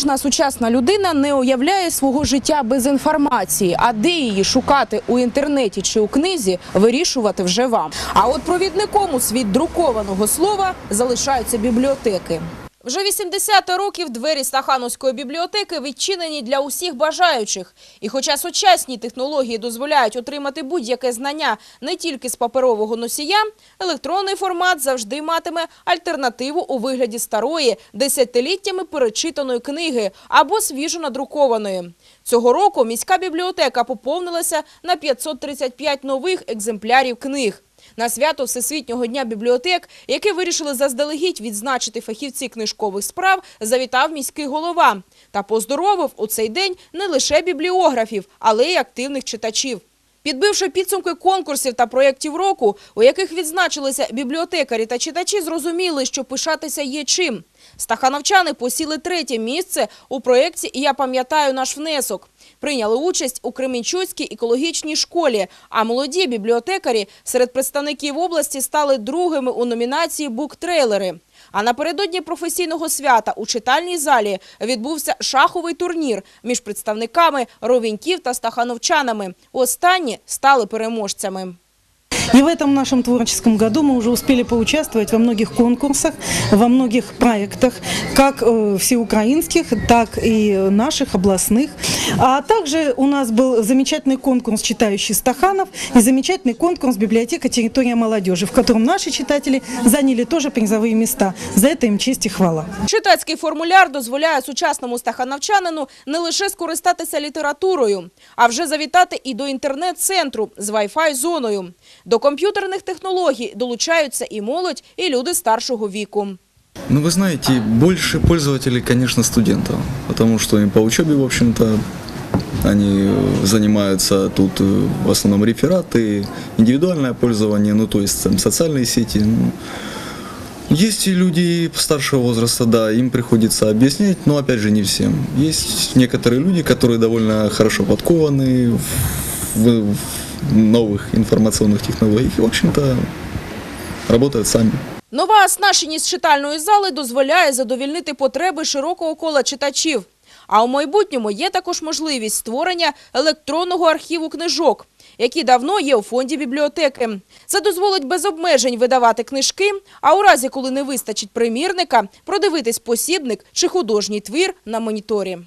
Жодна сучасна людина не уявляє свого життя без інформації, а де її шукати у інтернеті чи у книзі, вирішувати вже вам. А от провідником у світ друкованого слова залишаються бібліотеки. Вже 80 років двері Стахановської бібліотеки відчинені для усіх бажаючих. І хоча сучасні технології дозволяють отримати будь-яке знання не тільки з паперового носія, електронний формат завжди матиме альтернативу у вигляді старої, десятиліттями перечитаної книги або свіжо надрукованої. Цього року міська бібліотека поповнилася на 535 нових екземплярів книг. На свято Всесвітнього дня бібліотек, яке вирішили заздалегідь відзначити фахівці книжкових справ, завітав міський голова та поздоровив у цей день не лише бібліографів, але й активних читачів. Підбивши підсумки конкурсів та проєктів року, у яких відзначилися бібліотекарі та читачі, зрозуміли, що пишатися є чим. Стахановчани посіли третє місце у проєкті «Я пам'ятаю наш внесок». Прийняли участь у Кременчуцькій екологічній школі, а молоді бібліотекарі серед представників області стали другими у номінації «Буктрейлери». А напередодні професійного свята у читальній залі відбувся шаховий турнір між представниками ровіньків та стахановчанами. Останні стали переможцями. И в этом нашем творческом году мы уже успели поучаствовать во многих конкурсах, во многих проектах, как э, всеукраинских, так и наших областных. А также у нас был замечательный конкурс «Читающий Стаханов» и замечательный конкурс «Библиотека. Территория молодежи», в котором наши читатели заняли тоже призовые места. За это им честь и хвала. Читацький формуляр дозволяє сучасному стахановчанину не лише скористатися літературою, а вже завітати і до інтернет-центру з Wi-Fi зоною. До комп'ютерних технологій долучаються і молодь, і люди старшого віку. Ну, вы знаете, больше пользователей, конечно, студентов, потому что им по учебе, в общем-то, они э, занимаются тут э, в основном рефераты, индивидуальное пользование, ну, то есть там, социальные сети. ну. Есть и люди старшего возраста, да, им приходится объяснять, но опять же не всем. Есть некоторые люди, которые довольно хорошо подкованы в, в новых информационных технологиях и, в общем-то, работают сами. Нова оснащеність читальної зали дозволяє задовільнити потреби широкого кола читачів. А у майбутньому є також можливість створення електронного архіву книжок, які давно є у фонді бібліотеки. Це дозволить без обмежень видавати книжки, а у разі, коли не вистачить примірника, продивитись посібник чи художній твір на моніторі.